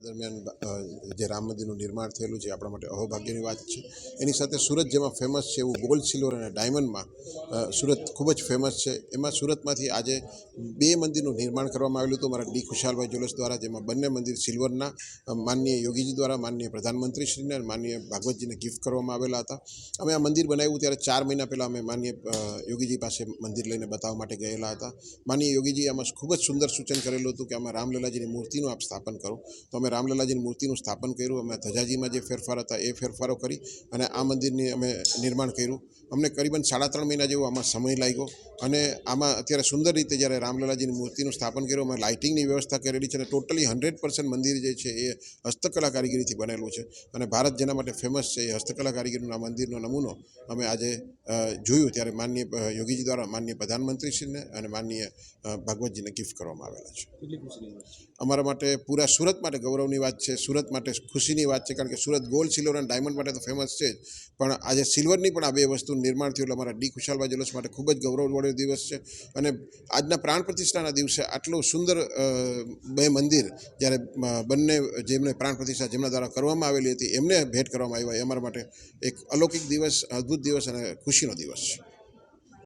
દરમિયાન જે રામ મંદિરનું નિર્માણ થયેલું છે, આપણા માટે અહોભાગ્યની વાત છે. એની સાથે સુરત જેમાં ફેમસ છે એવું ગોલ્ડ સિલ્વર અને ડાયમંડમાં સુરત ખૂબ જ ફેમસ છે. એમાં સુરતમાંથી આજે બે મંદિરનું નિર્માણ કરવામાં આવેલું હતું. મારા ડી ખુશાલભાઈ જ્વેલર્સ દ્વારા, જેમાં બંને મંદિર સિલ્વરના માનનીય યોગીજી દ્વારા, માનનીય પ્રધાનમંત્રીશ્રીને અને માનનીય ભાગવતજીને ગિફ્ટ કરવામાં આવેલા હતા. અમે આ મંદિર બનાવ્યું ત્યારે ચાર મહિના પહેલાં અમે માનનીય યોગીજી પાસે મંદિર લઈને બતાવવા માટે ગયેલા હતા. માનનીય યોગીજી આમાં ખૂબ જ સુંદર સૂચન કરેલું હતું કે આમાં રામલીલાજીની મૂર્તિનું આપ સ્થાપન કરો. તો અમે રામલલાજીની મૂર્તિનું સ્થાપન કર્યું, અમે ધજાજીમાં જે ફેરફાર હતા એ ફેરફારો કરી અને આ મંદિરની અમે નિર્માણ કર્યું. અમને કરીબન સાડા ત્રણ મહિના જેવો આમાં સમય લાગ્યો અને આમાં અત્યારે સુંદર રીતે જ્યારે રામલલાજીની મૂર્તિનું સ્થાપન કર્યું, અમે લાઇટિંગની વ્યવસ્થા કરેલી છે અને ટોટલી હંડ્રેડ પર્સન્ટ મંદિર જે છે એ હસ્તકલા કારીગરીથી બનેલું છે. અને ભારત જેના માટે ફેમસ છે એ હસ્તકલા કારીગરીનો આ મંદિરનો નમૂનો અમે આજે જોયું ત્યારે માનનીય યોગીજી દ્વારા માનનીય પ્રધાનમંત્રીશ્રીને અને માનનીય ભાગવતજીને ગિફ્ટ કરવામાં આવેલા છે. અમારા માટે પૂરા સુરત માટે ગૌરવની વાત છે, સુરત માટે ખુશીની વાત છે, કારણ કે સુરત ગોલ્ડ, સિલ્વર અને ડાયમંડ માટે તો ફેમસ છે જ. પણ આજે સિલ્વરની પણ આ બે વસ્તુ નિર્માણ થયું, એટલે અમારા ડી ખુશાલભાઈ જલસ માટે ખૂબ જ ગૌરવવાળો દિવસ છે. અને આજના પ્રાણ પ્રતિષ્ઠાના દિવસે આટલું સુંદર બે મંદિર જ્યારે બંને જેમને પ્રાણ પ્રતિષ્ઠા જેમના દ્વારા કરવામાં આવેલી હતી, એમને ભેટ કરવામાં આવ્યા. એ અમારા માટે એક અલૌકિક દિવસ, અદ્ભુત દિવસ અને ખુશીનો દિવસ છે.